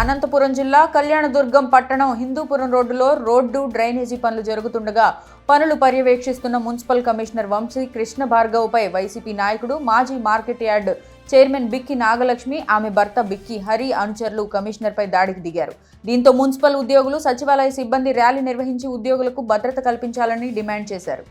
అనంతపురం జిల్లా కళ్యాణదుర్గం పట్టణం హిందూపురం రోడ్డులో రోడ్డు డ్రైనేజీ పనులు జరుగుతుండగా పనులు పర్యవేక్షిస్తున్న మున్సిపల్ కమిషనర్ వంశీ కృష్ణ భార్గవ్పై వైసీపీ నాయకుడు మాజీ market yard chairman Bikki Nagalakshmi ఆమె భర్త బిక్కి హరి అనుచరులు కమిషనర్పై దాడికి దిగారు. దీంతో మున్సిపల్ ఉద్యోగులు సచివాలయ సిబ్బంది ర్యాలీ నిర్వహించి ఉద్యోగులకు భద్రత కల్పించాలని డిమాండ్ చేశారు.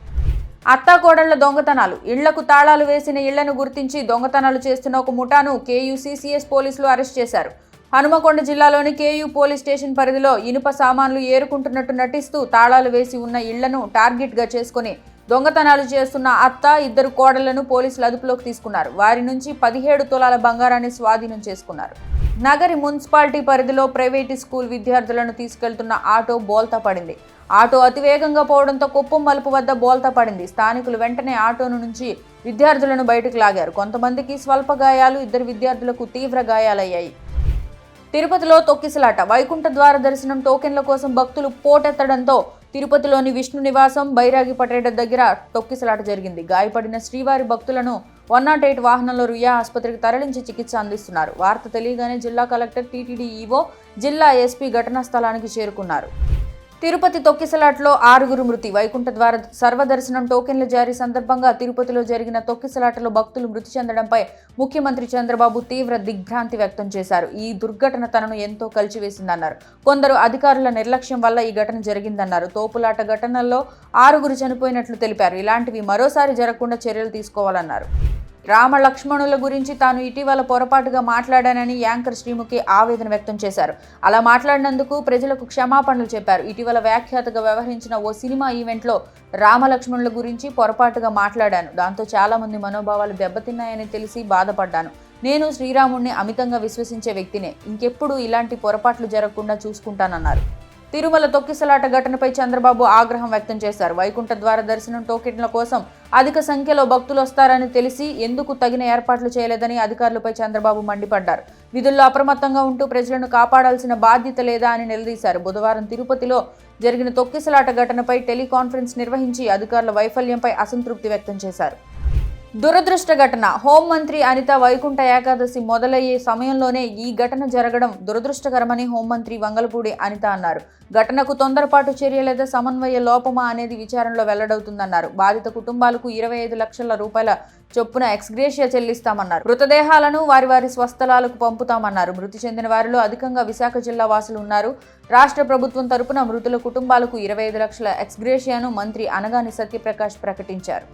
అత్తాకోడళ్ళ దొంగతనాలు. ఇళ్ళకు తాళాలు వేసిన ఇళ్ళను గుర్తించి దొంగతనాలు చేస్తున్న ఒక ముఠాను కేయూసీసీఎస్ పోలీసులు అరెస్ట్ చేశారు. హనుమకొండ జిల్లాలోని కేయూ పోలీస్ స్టేషన్ పరిధిలో ఇనుప సామాన్లు ఏరుకుంటున్నట్టు నటిస్తూ తాళాలు వేసి ఉన్న ఇళ్ళను టార్గెట్గా చేసుకుని దొంగతనాలు చేస్తున్న అత్త ఇద్దరు కోడళ్ళను పోలీసులు అదుపులోకి తీసుకున్నారు. వారి నుంచి పదిహేడు తులాల బంగారాన్ని స్వాధీనం చేసుకున్నారు. నగరి మున్సిపాలిటీ పరిధిలో ప్రైవేటు స్కూల్ విద్యార్థులను తీసుకెళ్తున్న ఆటో బోల్తా పడింది. ఆటో అతివేగంగా పోవడంతో కుప్పం మలుపు వద్ద బోల్తా పడింది. స్థానికులు వెంటనే ఆటోను నుంచి విద్యార్థులను బయటకు లాగారు. కొంతమందికి స్వల్ప గాయాలు ఇద్దరు విద్యార్థులకు తీవ్ర గాయాలయ్యాయి. తిరుపతిలో తొక్కిసలాట. వైకుంఠ ద్వార దర్శనం టోకెన్ల కోసం భక్తులు పోటెత్తడంతో తిరుపతిలోని విష్ణు నివాసం బైరాగి పటేట దగ్గర తొక్కిసలాట జరిగింది. గాయపడిన శ్రీవారి భక్తులను వన్ నాట్ ఎయిట్ వాహనంలో రుయా ఆసుపత్రికి తరలించి చికిత్స అందిస్తున్నారు. వార్త తెలియగానే జిల్లా కలెక్టర్ టీటీడీ ఈవో జిల్లా ఎస్పీ ఘటనా స్థలానికి చేరుకున్నారు. తిరుపతి తొక్కిసలాట్లో ఆరుగురు మృతి. వైకుంఠ ద్వార సర్వదర్శనం టోకెన్ల జారీ సందర్భంగా తిరుపతిలో జరిగిన తొక్కిసలాటలో భక్తులు మృతి చెందడంపై ముఖ్యమంత్రి చంద్రబాబు తీవ్ర దిగ్భ్రాంతి వ్యక్తం చేశారు. ఈ దుర్ఘటన తనను ఎంతో కలిచివేసిందన్నారు. కొందరు అధికారుల నిర్లక్ష్యం వల్ల ఈ ఘటన జరిగిందన్నారు. తోపులాట ఘటనల్లో ఆరుగురు చనిపోయినట్లు తెలిపారు. ఇలాంటివి మరోసారి జరగకుండా చర్యలు తీసుకోవాలన్నారు. రామ లక్ష్మణుల గురించి తాను ఇటీవల పొరపాటుగా మాట్లాడానని యాంకర్ శ్రీముఖి ఆవేదన వ్యక్తం చేశారు. అలా మాట్లాడినందుకు ప్రజలకు క్షమాపణలు చెప్పారు. ఇటీవల వ్యాఖ్యాతగా వ్యవహరించిన ఓ సినిమా ఈవెంట్లో రామలక్ష్మణుల గురించి పొరపాటుగా మాట్లాడాను. దాంతో చాలామంది మనోభావాలు దెబ్బతిన్నాయని తెలిసి బాధపడ్డాను. నేను శ్రీరాముణ్ణి అమితంగా విశ్వసించే వ్యక్తినే. ఇంకెప్పుడు ఇలాంటి పొరపాట్లు జరగకుండా చూసుకుంటానన్నారు. తిరుమల తొక్కిసలాట ఘటనపై చంద్రబాబు ఆగ్రహం వ్యక్తం చేశారు. వైకుంఠ ద్వార దర్శనం టోకెట్ల కోసం అధిక సంఖ్యలో భక్తులు వస్తారని తెలిసి ఎందుకు తగిన ఏర్పాట్లు చేయలేదని అధికారులపై చంద్రబాబు మండిపడ్డారు. విధుల్లో అప్రమత్తంగా ఉంటూ ప్రజలను కాపాడాల్సిన బాధ్యత లేదా అని నిలదీశారు. బుధవారం తిరుపతిలో జరిగిన తొక్కిసలాట ఘటనపై టెలికాన్ఫరెన్స్ నిర్వహించి అధికారుల వైఫల్యంపై అసంతృప్తి వ్యక్తం చేశారు. దురదృష్ట ఘటన హోంమంత్రి అనిత వైకుంఠ ఏకాదశి మొదలయ్యే సమయంలోనే ఈ ఘటన జరగడం దురదృష్టకరమని హోంమంత్రి వంగలపూడి అనిత అన్నారు. ఘటనకు తొందరపాటు చర్య లేదా సమన్వయ లోపమా అనేది విచారణలో వెల్లడవుతుందన్నారు. బాధిత కుటుంబాలకు ఇరవై ఐదు లక్షల రూపాయల చొప్పున ఎక్స్గ్రేషియా చెల్లిస్తామన్నారు. మృతదేహాలను వారి వారి స్వస్థలాలకు పంపుతామన్నారు. మృతి చెందిన వారిలో అధికంగా విశాఖ జిల్లా వాసులు ఉన్నారు. రాష్ట్ర ప్రభుత్వం తరపున మృతుల కుటుంబాలకు ఇరవై ఐదు లక్షల ఎక్స్గ్రేషియాను మంత్రి అనగాని సత్యప్రకాష్ ప్రకటించారు.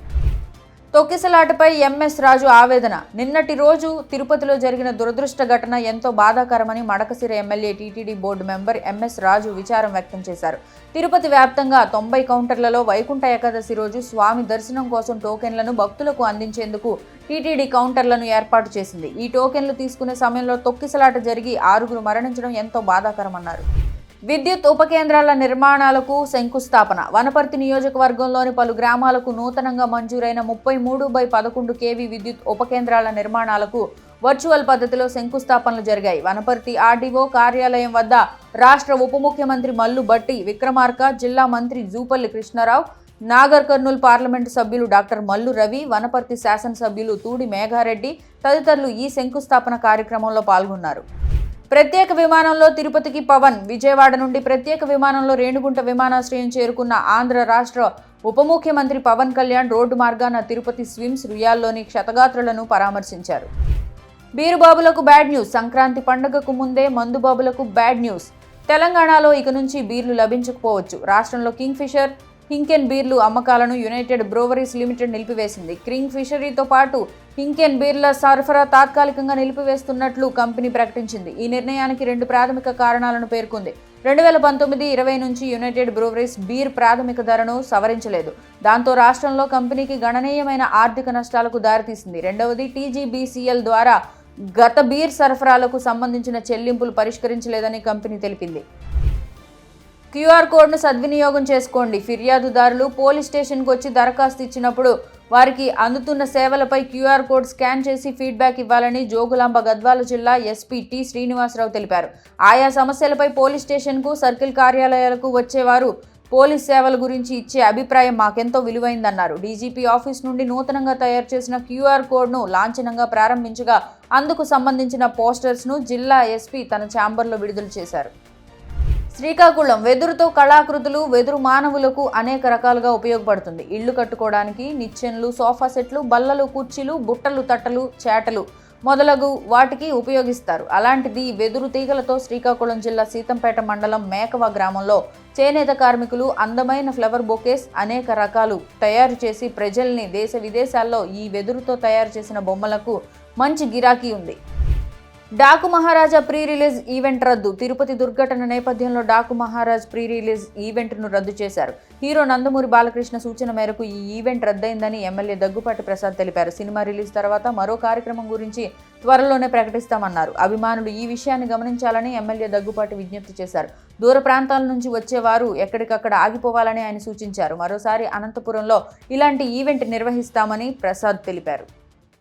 తొక్కిసలాటపై ఎంఎస్ రాజు ఆవేదన. నిన్నటి రోజు తిరుపతిలో జరిగిన దురదృష్ట ఘటన ఎంతో బాధాకరమని Madakasira MLA TTD board member MS Raju విచారం వ్యక్తం చేశారు. తిరుపతి వ్యాప్తంగా తొంభై కౌంటర్లలో వైకుంఠ ఏకాదశి రోజు స్వామి దర్శనం కోసం టోకెన్లను భక్తులకు అందించేందుకు టీటీడీ కౌంటర్లను ఏర్పాటు చేసింది. ఈ టోకెన్లు తీసుకునే సమయంలో తొక్కిసలాట జరిగి ఆరుగురు మరణించడం ఎంతో బాధాకరమన్నారు. విద్యుత్ ఉపకేంద్రాల నిర్మాణాలకు శంకుస్థాపన. వనపర్తి నియోజకవర్గంలోని పలు గ్రామాలకు నూతనంగా మంజూరైన ముప్పై మూడు బై పదకొండు కేవీ విద్యుత్ ఉపకేంద్రాల నిర్మాణాలకు వర్చువల్ పద్ధతిలో శంకుస్థాపనలు జరిగాయి. వనపర్తి ఆర్డీఓ కార్యాలయం వద్ద రాష్ట్ర ఉప ముఖ్యమంత్రి మల్లు భట్టి విక్రమార్క జిల్లా మంత్రి జూపల్లి కృష్ణారావు నాగర్ కర్నూలు పార్లమెంటు సభ్యులు డాక్టర్ మల్లు రవి వనపర్తి శాసనసభ్యులు తూడి మేఘారెడ్డి తదితరులు ఈ శంకుస్థాపన కార్యక్రమంలో పాల్గొన్నారు. ప్రత్యేక విమానంలో తిరుపతికి పవన్. విజయవాడ నుండి ప్రత్యేక విమానంలో రేణుగుంట విమానాశ్రయం చేరుకున్న ఆంధ్ర రాష్ట్ర ఉప ముఖ్యమంత్రి పవన్ కళ్యాణ్ రోడ్డు మార్గాన తిరుపతి స్విమ్స్ రుయాల్లోని క్షతగాత్రులను పరామర్శించారు. బీరుబాబులకు బ్యాడ్ న్యూస్. సంక్రాంతి పండుగకు ముందే మందుబాబులకు బ్యాడ్ న్యూస్. తెలంగాణలో ఇక నుంచి బీర్లు లభించకపోవచ్చు. రాష్ట్రంలో కింగ్ ఫిషర్ హింకెన్ బీర్లు అమ్మకాలను యునైటెడ్ బ్రోవరీస్ లిమిటెడ్ నిలిపివేసింది. క్రింగ్ ఫిషరీతో పాటు హింకెన్ బీర్ల సరఫరా తాత్కాలికంగా నిలిపివేస్తున్నట్లు కంపెనీ ప్రకటించింది. ఈ నిర్ణయానికి రెండు ప్రాథమిక కారణాలను పేర్కొంది. రెండు వేల పంతొమ్మిది ఇరవై నుంచి యునైటెడ్ బ్రూవరీస్ బీర్ ప్రాథమిక ధరను సవరించలేదు. దాంతో రాష్ట్రంలో కంపెనీకి గణనీయమైన ఆర్థిక నష్టాలకు దారితీసింది. రెండవది టీజీబీసీఎల్ ద్వారా గత బీర్ సరఫరాలకు సంబంధించిన చెల్లింపులు పరిష్కరించలేదని కంపెనీ తెలిపింది. క్యూఆర్ కోడ్ను సద్వినియోగం చేసుకోండి. ఫిర్యాదుదారులు పోలీస్ స్టేషన్కి వచ్చి దరఖాస్తు ఇచ్చినప్పుడు వారికి అందుతున్న సేవలపై క్యూఆర్ కోడ్ స్కాన్ చేసి ఫీడ్బ్యాక్ ఇవ్వాలని జోగులాంబ గద్వాల జిల్లా ఎస్పీ టి శ్రీనివాసరావు తెలిపారు. ఆయా సమస్యలపై పోలీస్ స్టేషన్కు సర్కిల్ కార్యాలయాలకు వచ్చేవారు పోలీస్ సేవల గురించి ఇచ్చే అభిప్రాయం మాకెంతో విలువైందన్నారు. డీజీపీ ఆఫీస్ నుండి నూతనంగా తయారు చేసిన క్యూఆర్ కోడ్ను లాంఛనంగా ప్రారంభించగా అందుకు సంబంధించిన పోస్టర్స్ను జిల్లా ఎస్పీ తన ఛాంబర్లో విడుదల చేశారు. శ్రీకాకుళం వెదురుతో కళాకృతులు వెదురు మానవులకు అనేక రకాలుగా ఉపయోగపడుతుంది. ఇళ్ళు కట్టుకోవడానికి నిచ్చెన్లు సోఫా సెట్లు బల్లలు కుర్చీలు బుట్టలు తట్టలు చేటలు మొదలగు వాటికి ఉపయోగిస్తారు. అలాంటిది వెదురు తీగలతో శ్రీకాకుళం జిల్లా సీతంపేట మండలం మేకవ గ్రామంలో చేనేత కార్మికులు అందమైన ఫ్లవర్ బొకేస్ అనేక రకాలు తయారు చేసి ప్రజల్ని దేశ విదేశాల్లో ఈ వెదురుతో తయారు చేసిన బొమ్మలకు మంచి గిరాకీ ఉంది. Daaku Maharaja pre release event రద్దు. తిరుపతి దుర్ఘటన నేపథ్యంలో డాకు మహారాజ్ ప్రీ రిలీజ్ ఈవెంట్ను రద్దు చేశారు. హీరో నందమూరి బాలకృష్ణ సూచన మేరకు ఈ ఈవెంట్ రద్దయిందని ఎమ్మెల్యే దగ్గుపాటి ప్రసాద్ తెలిపారు. సినిమా రిలీజ్ తర్వాత మరో కార్యక్రమం గురించి త్వరలోనే ప్రకటిస్తామన్నారు. అభిమానులు ఈ విషయాన్ని గమనించాలని ఎమ్మెల్యే దగ్గుపాటి విజ్ఞప్తి చేశారు. దూర ప్రాంతాల నుంచి వచ్చేవారు ఎక్కడికక్కడ ఆగిపోవాలని ఆయన సూచించారు. మరోసారి అనంతపురంలో ఇలాంటి ఈవెంట్ నిర్వహిస్తామని ప్రసాద్ తెలిపారు.